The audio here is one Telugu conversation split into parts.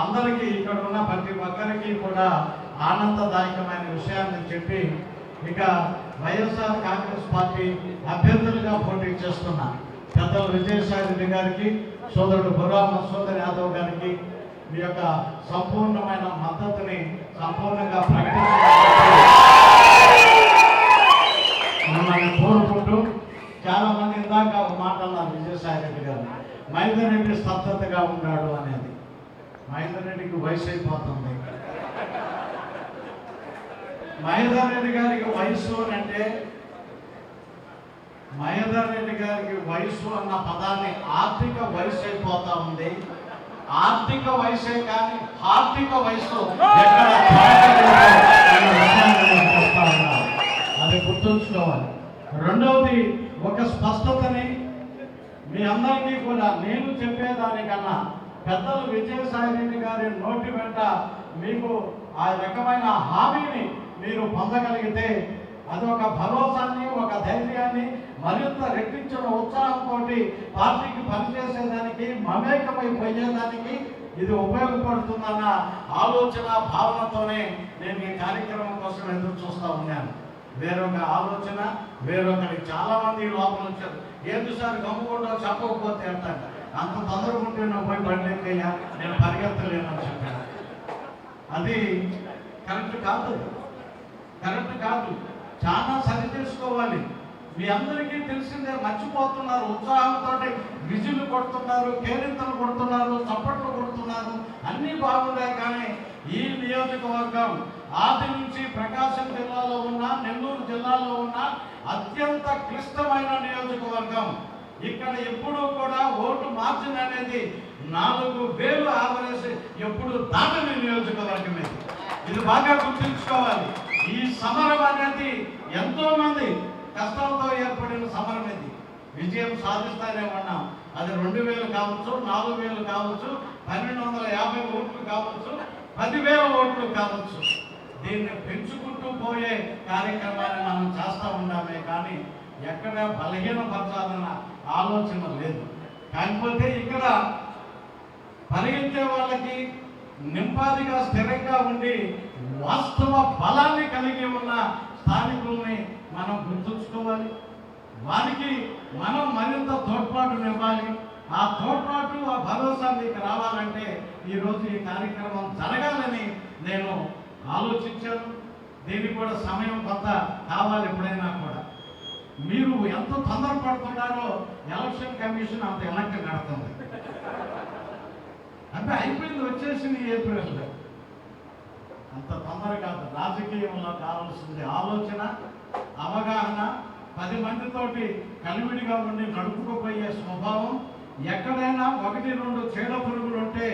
అందరికీ ఇక్కడ ఉన్న ప్రతి ఒక్కరికి కూడా ఆనందదాయకమైన విషయాన్ని చెప్పి ఇక వైఎస్ఆర్ కాంగ్రెస్ పార్టీ అభ్యర్థులుగా పోటీ చేస్తున్న పెద్దలు విజయసాయి రెడ్డి గారికి సోదరుడు బుర్రా సోదర్ యాదవ్ గారికి మీ యొక్క సంపూర్ణమైన మద్దతుని సంపూర్ణంగా ప్రకటించాలని కోరుకుంటూ చాలా మంది ఇందాక ఒక మాట అన్నారు విజయసాయి రెడ్డి గారు మైదరెడ్డి స్తబ్దతగా ఉన్నాడు అనేది. మహేందర్ రెడ్డికి వయసు అయిపోతుంది. మహేందర్ రెడ్డి గారికి వయసు అని అంటే మహేందర్ రెడ్డి గారికి వయసు అన్న పదాన్ని ఆర్థిక వయసు అయిపోతా ఉంది. ఆర్థిక వయసే కానీ ఆర్థిక వయసు ఎక్కడ అది గుర్తుంచుకోవాలి. రెండవది ఒక స్పష్టతని మీ అందరికీ కూడా నేను చెప్పేదానికన్నా పెద్దలు విజయసాయి రెడ్డి గారి నోటి వెంట మీకు ఆ రకమైన హామీని మీరు పొందగలిగితే అది ఒక భరోసాన్ని ఒక ధైర్యాన్ని మరింత రెట్టించిన ఉత్సాహంతో పార్టీకి పనిచేసేదానికి మమేకమై పోయేదానికి ఇది ఉపయోగపడుతుందన్న ఆలోచన భావనతోనే నేను ఈ కార్యక్రమం కోసం ఎదురు చూస్తూ ఉన్నాను. వేరొక ఆలోచన వేరొకరికి చాలామంది లోపల వచ్చారు. ఏంటి సార్ గమ్ముకుంటారు చెప్పకపోతే అంటారు. అంత తొందరగా ఉంటే నువ్వు పోయి బండికయ్యా నేను పరిగెత్తలేనని చెప్పాను. అది కరెక్ట్ కాదు. కరెక్ట్ కాదు. చాలా సరి చేసుకోవాలి మీ అందరికీ తెలిసిందే మర్చిపోతున్నారు ఉత్సాహంతో విజులు కొడుతున్నారు కేరింతలు కొడుతున్నారు చప్పట్లు కొడుతున్నారు అన్నీ బాగున్నాయి కానీ ఈ నియోజకవర్గం ఆది నుంచి ప్రకాశం జిల్లాలో ఉన్న నెల్లూరు జిల్లాలో ఉన్న అత్యంత క్లిష్టమైన నియోజకవర్గం. ఇక్కడ ఎప్పుడూ కూడా ఓటు మార్జిన్ అనేది నాలుగు వేలు ఆవరేసి ఎప్పుడు దాటని నియోజకవర్గమే ఇది బాగా గుర్తుంచుకోవాలి. ఈ సమరం అనేది ఎంతో మంది కష్టంతో ఏర్పడిన సమరం ఇది. విజయం సాధిస్తానే ఉన్నాం అది రెండు వేలు కావచ్చు నాలుగు వేలు కావచ్చు పన్నెండు వందల యాభై ఓట్లు కావచ్చు పదివేల ఓట్లు కావచ్చు. దీన్ని పెంచుకుంటూ పోయే కార్యక్రమాన్ని మనం చేస్తూ ఉన్నామే కానీ ఎక్కడ బలహీనపరచాలన్న ఆలోచన కాకపోతే ఇక్కడ పరిగెత్తే వాళ్ళకి నింపాదిగా స్థిరంగా ఉండి వాస్తవ బలాన్ని కలిగి ఉన్న స్థానికుల్ని మనం గుర్తుంచుకోవాలి. వారికి మనం మరింత తోడ్పాటునివ్వాలి ఆ తోడ్పాటు ఆ భరోసా మీకు రావాలంటే ఈరోజు ఈ కార్యక్రమం జరగాలని నేను ఆలోచించాను. దీనికి కూడా సమయం కొంత కావాలి ఎప్పుడైనా కూడా. మీరు ఎంత తొందరపడుతున్నారో ఎలక్షన్ కమిషన్ అంత ఎలక్ట్ నడుతుంది అంటే అయిపోయింది వచ్చేసింది ఏప్రిల్. అంత తొందర కాదు. రాజకీయంలో కావాల్సింది ఆలోచన అవగాహన పది మందితోటి కలివిడిగా ఉండి నడుపుకుపోయే స్వభావం ఎక్కడైనా ఒకటి రెండు చీడ పురుగులు ఉంటే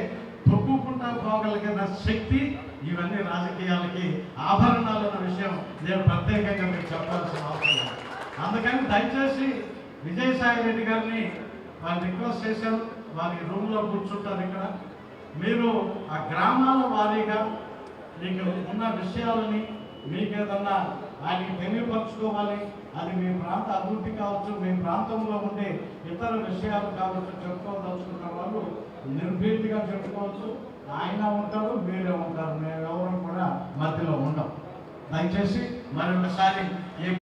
తొక్కుకుంటా పోగలిగిన శక్తి ఇవన్నీ రాజకీయాలకి ఆభరణాలు అన్న విషయం నేను ప్రత్యేకంగా మీకు చెప్పాల్సిన అవసరం అందుకని దయచేసి విజయసాయి రెడ్డి గారిని వారు రిక్వెస్ట్ చేశారు. వారి రూమ్లో కూర్చుంటారు ఇక్కడ. మీరు ఆ గ్రామాల వారీగా మీకు ఉన్న విషయాలని మీకు ఏదన్నా ఆయనకి తెలియపరచుకోవాలి. అది మీ ప్రాంత అభివృద్ధి కావచ్చు మీ ప్రాంతంలో ఉండే ఇతర విషయాలు కావచ్చు చెప్పుకోదలుచుకున్న వాళ్ళు నిర్భీతిగా చెప్పుకోవచ్చు. ఆయన ఉంటారు మీరే ఉంటారు. మేము ఎవరు కూడా మధ్యలో ఉండం. దయచేసి మరొకసారి